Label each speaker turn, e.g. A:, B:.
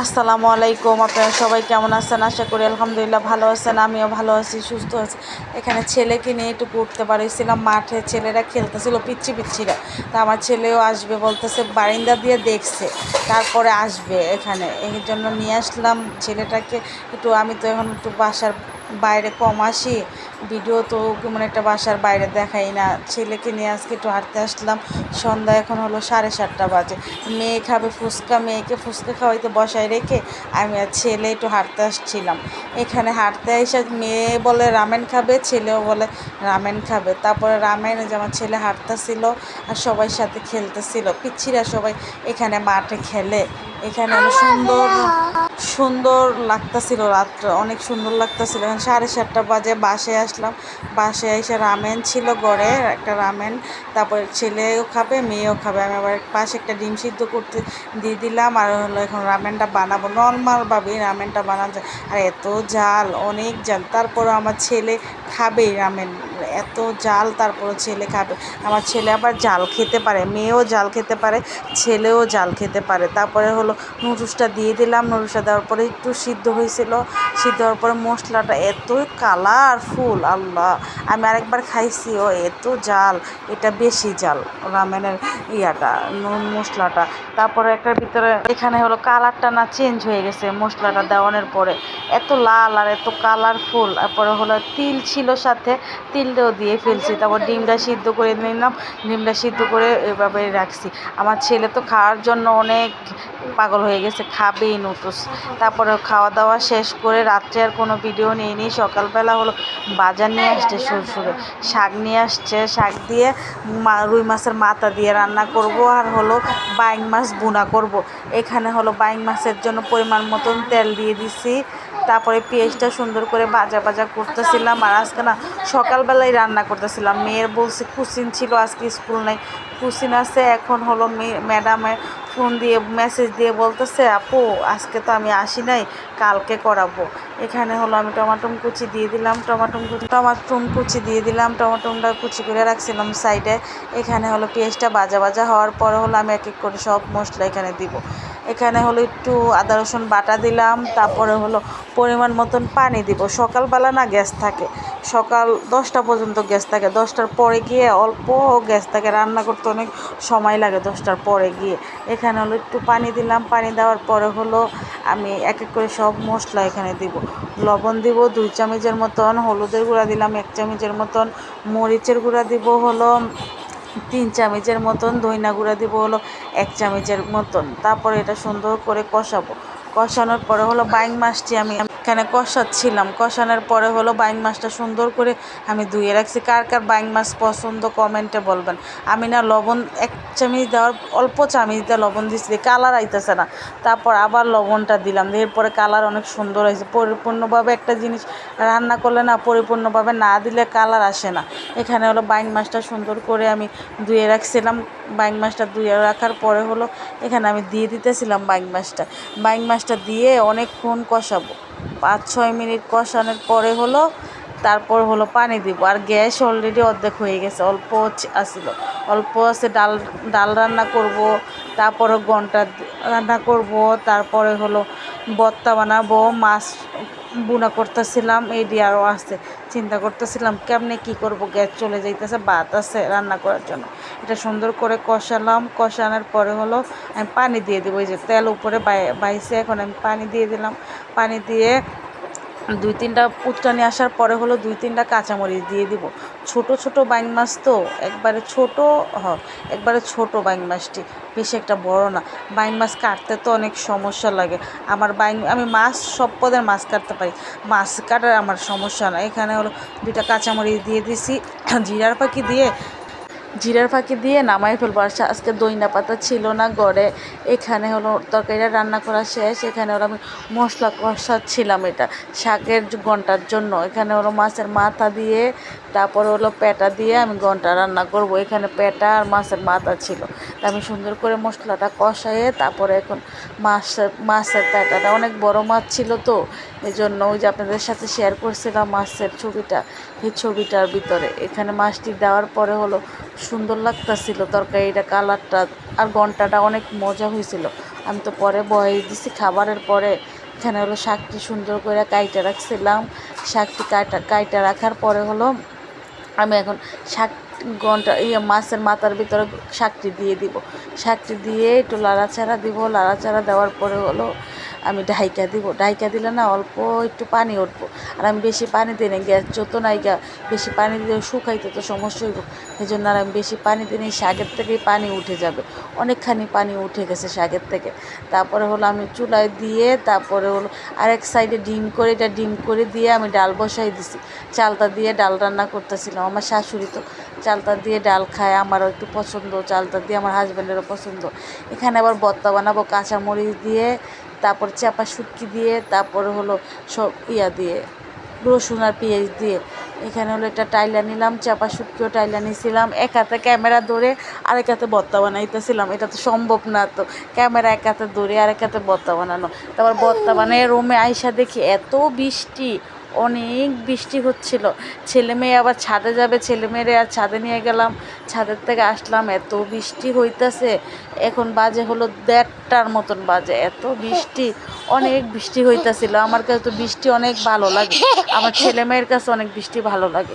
A: আসসালামু আলাইকুম, আপনারা সবাই কেমন আছেন? আশা করি আলহামদুলিল্লাহ ভালো আছেন, আমিও ভালো আছি, সুস্থ আছি। এখানে ছেলেকে নিয়ে একটু ঘুরতে পারিছিলাম মাঠে ছেলেরা খেলতেছিল, পিচ্ছি পিচ্ছিরা। তা আমার ছেলেও আসবে বলতেছে, বারিন্দা দিয়ে দেখছে, তারপরে আসবে এখানে। এই জন্য নিয়ে আসলাম ছেলেটাকে। একটু আমি তো এখন একটু বাসার বাইরে কম আসি, ভিডিও তো কেমন একটা বাসার বাইরে দেখাই না। ছেলেকে নিয়ে আজকে একটু হাঁটতে আসলাম, সন্ধ্যা এখন হলো সাড়ে সাতটা বাজে। মেয়ে খাবে ফুচকা, মেয়েকে ফুচকা খাওয়াইতে বসায় রেখে আমি আর ছেলে একটু হাঁটতে আসছিলাম। এখানে হাঁটতে এসে মেয়ে বলে, রামেন খাবে? ছেলেও বলে, রামেন খাবে। তারপরে রামেন যে আমার ছেলে হাঁটতেছিল আর সবাই সাথে খেলতেছিল। পিচ্ছিরা সবাই এখানে মাঠে খেলে। এখানে অনেক সুন্দর সুন্দর লাগতেছিল রাত্রে, অনেক সুন্দর লাগতেছিল। এখন সাড়ে সাতটা বাজে, বাসে আসলাম। বাসে এসে রামেন ছিল গড়ে একটা রামেন। তারপরে ছেলেও খাবে, মেয়েও খাবে। আমি আবার পাশে একটা ডিম সিদ্ধ করতে দিয়ে দিলাম। আর হলো এখন রামেনটা বানাবো। নর্মালভাবেই রামেনটা বানানো যায়। আর এত জাল অনেক জাল তারপরে আমার ছেলে খাবে রামেন। এত জাল তারপরে ছেলে খাবে। আমার ছেলে আবার জাল খেতে পারে। মেয়েও জাল খেতে পারে, ছেলেও জাল খেতে পারে। তারপরে হলো নুডলসটা দিয়ে দিলাম। নুডলসটা দেওয়ার পরে একটু সিদ্ধ হয়েছিল। সিদ্ধ হওয়ার পরে মশলাটা এত কালারফুল, আল্লাহ! আমি আরেকবার খাইছি, ও এত জাল। এটা বেশি জাল, রামেনের ইয়াটা, নুন মশলাটা। তারপরে একটার ভিতরে এখানে হলো কালারটা না চেঞ্জ হয়ে গেছে মশলাটা দেওয়ানোর পরে। এত লাল আর এত কালারফুল। তারপরে হলো তিল ছিল সাথে, তিলটাও দিয়ে ফেলছি। তারপর ডিমটা সিদ্ধ করে নিলাম। ডিমটা সিদ্ধ করে এভাবে রাখছি। আমার ছেলে তো খাওয়ার জন্য অনেক পাগল হয়ে গেছে, খাবেই নুডলস। তারপরে খাওয়া দাওয়া শেষ করে রাত্রে আর কোনো ভিডিও নিইনি সকালবেলা হলো বাজার নিয়ে আসছে শ্বশুরে। শাক নিয়ে আসছে, শাক দিয়ে রুই মাছের মাথা দিয়ে রান্না করব আর হলো বাইং মাছ বুনা করব। এখানে হলো বাইং মাছের জন্য পরিমাণ মতন তেল দিয়ে দিছি। তারপরে পেঁয়াজটা সুন্দর করে ভাজা ভাজা করতেছিলাম। আর আজকে না সকালবেলায় রান্না করতেছিলাম। মেয়ের বলছে, কুসিন ছিল, আজকে স্কুল নাই। কুসিন আছে, এখন হলো ম্যাডামে ফোন দিয়ে, মেসেজ দিয়ে বলতেছে, আপু, আজকে তো আমি আসি নাই, কালকে করাবো। এখানে হলো আমি টমাটম কুচি দিয়ে দিলাম, টমাটম কুচি টমাটম কুচি দিয়ে দিলাম, টমাটমটা কুচি করে রাখছিলাম সাইডে। এখানে হলো পেঁয়াজটা বাজা বাজা হওয়ার পরে হলো আমি এক এক করে সব মশলা এখানে দিব। এখানে হলো একটু আদা, রসুন বাটা দিলাম, তারপরে হলো পরিমাণ মতন পানি দিব। সকালবেলা না গ্যাস থাকে, সকাল দশটা পর্যন্ত গ্যাস থাকে। দশটার পরে গিয়ে অল্প গ্যাস থাকে, রান্না করতে অনেক সময় লাগে দশটার পরে গিয়ে। এখানে হলো একটু পানি দিলাম, পানি দেওয়ার পরে হলো আমি এক এক করে সব মশলা এখানে দিব। লবণ দিব দুই চামচের মতন, হলুদের গুঁড়া দিলাম এক চামচের মতন, মরিচের গুঁড়া দিব হলো তিন চামচের মতন ধইনা গুঁড়া দেবো হলো এক চামচের মতন। তারপরে এটা সুন্দর করে কষাবো। কষানোর পরে হলো বাইং মাছটি আমি এখানে কষাচ্ছিলাম। কষানোর পরে হলো বাইং মাছটা সুন্দর করে আমি ধুয়ে রাখছি। কার কার বাইং মাছ পছন্দ কমেন্টে বলবেন। আমি না লবণ এক চামচ দেওয়ার, অল্প চামচ দিয়ে লবণ দিচ্ছি কালার আইতেছে না। তারপর আবার লবণটা দিলাম এরপরে কালার অনেক সুন্দর হয়েছে। পরিপূর্ণভাবে একটা জিনিস রান্না করলে না পরিপূর্ণভাবে না দিলে কালার আসে না। এখানে হলো বাইং মাছটা সুন্দর করে আমি ধুয়ে রাখছিলাম। বাইং মাছটা ধুয়ে রাখার পরে হলো এখানে আমি দিয়ে দিতেছিলাম বাইং মাছটা। বাইং মাছটা দিয়ে অনেকক্ষণ কষাবো। পাঁচ ছয় মিনিট কষানোর পরে হলো, তারপর হলো পানি দিব। আর গ্যাস অলরেডি অর্ধেক হয়ে গেছে, অল্প আসিল অল্প আছে, ডাল ডাল রান্না করব, তারপরে ঘণ্টা রান্না করব, তারপরে হলো বত্তা বানাবো, মাছ বুনা করতেছিলাম, এই দিয়ে আরও আছে চিন্তা করতেছিলাম, কেমনে কি করব? গ্যাস চলে যাইতেছে, ভাত আছে রান্না করার জন্য। এটা সুন্দর করে কষালাম, কষানোর পরে হলো আমি পানি দিয়ে দেবো। এই যে তেল উপরে বাই- বাইছে, এখন আমি পানি দিয়ে দিলাম। পানি দিয়ে দুই তিনটা উত্তানি আসার পরে হলো দুই তিনটা কাঁচামরিচ দিয়ে দিব। ছোট ছোট বাইং মাছ তো একবারে ছোট একবারে ছোট বাইং মাছটি, বেশি একটা বড় না। বাইং মাছ কাটতে তো অনেক সমস্যা লাগে। আমার বাইং আমি মাছ, সব পদের মাছ কাটতে পারি। মাছ কাটার আমার সমস্যা না। এখানে হলো দুইটা কাঁচামরিচ দিয়ে দিছি। জিরার পাখি দিয়ে জিরার ফাঁকি দিয়ে নামাই ফেলব। আর আজকে দইনা পাতা ছিল না গড়ে। এখানে হলো তরকারিটা রান্না করা শেষ। এখানে হলো আমি মশলা কষাচ্ছিলাম এটা শাকের ঘণ্টার জন্য। এখানে হলো মাছের মাথা দিয়ে, তারপরে হলো পেটা দিয়ে আমি ঘণ্টা রান্না করব। এখানে পেটা আর মাছের মাথা ছিল। আমি সুন্দর করে মশলাটা কষাইয়ে তারপরে এখন মাছের মাছের পেটাটা অনেক বড় মাছ ছিল তো। এই জন্য ওই যে আপনাদের সাথে শেয়ার করছিলাম মাছের ছবিটা, এই ছবিটার ভিতরে। এখানে মাছটি দেওয়ার পরে হলো সুন্দর লাগতাছিল তরকারিটা, কালারটা আর ঘন্টাটা অনেক মজা হয়েছিল। আমি তো পরে বয়ে দিছি খাবারের পরে। এখানে হলো শাকটি সুন্দর করে কাইটা রাখছিলাম। শাকটি কাটা কাইটা রাখার পরে হলো আমি এখন শাক ঘণ্টা ইয়ে মাছের মাথার ভিতরে শাকটি দিয়ে দিব। শাকটি দিয়ে একটু লাড়াচাড়া দিব। লাড়াচাড়া দেওয়ার পরে হলো আমি ঢাইকা দিব। ঢাইকা দিলে না অল্প একটু পানি উঠবো। আর আমি বেশি পানি দিই না, গ্যাস যত নাই গা, বেশি পানি দিলে শুকাইতে তো সমস্যা হইব। সেই জন্য আর আমি বেশি পানি দিই শাকের থেকেই পানি উঠে যাবে। অনেকখানি পানি উঠে গেছে শাকের থেকে। তারপরে হলো আমি চুলায় দিয়ে তারপরে হলো আরেক সাইডে ডিম করে, এটা ডিম করে দিয়ে আমি ডাল বসাই দিছি। চালটা দিয়ে ডাল রান্না করতেছিলাম আমার শাশুড়ি তো। চালটা দিয়ে ডাল খায়, আমারও একটু পছন্দ। চালটা দিয়ে আমার হাজব্যান্ডেরও পছন্দ। এখানে আবার ভর্তা বানাবো, কাঁচামরিচ দিয়ে তারপর চাপা শুটকি দিয়ে, তারপর হলো সব ইয়া দিয়ে, রসুন আর পেঁয়াজ দিয়ে। এখানে হলো একটা টাইলা নিলাম, চাপা শুটকিও টাইলা নিয়েছিলাম এক হাতে ক্যামেরা ধরে আরেক হাতে বত্তা বানাইতেছিলাম। এটা তো সম্ভব না তো, ক্যামেরা এক হাতে ধরে আরেক হাতে বত্তা বানানো। তারপর বত্তা বানিয়ে রুমে আইসা দেখি এত বৃষ্টি অনেক বৃষ্টি হচ্ছিল। ছেলে মেয়ে আবার ছাদে যাবে, ছেলে মেয়েরে আর ছাদে নিয়ে গেলাম। ছাদের থেকে আসলাম, এত বৃষ্টি হইতাছে। এখন বাজে হলো দেড়টার মতন বাজে। এত বৃষ্টি, অনেক বৃষ্টি হইতাছিল। আমার কাছে তো বৃষ্টি অনেক ভালো লাগে। আমার ছেলে মেয়ের কাছে অনেক বৃষ্টি ভালো লাগে।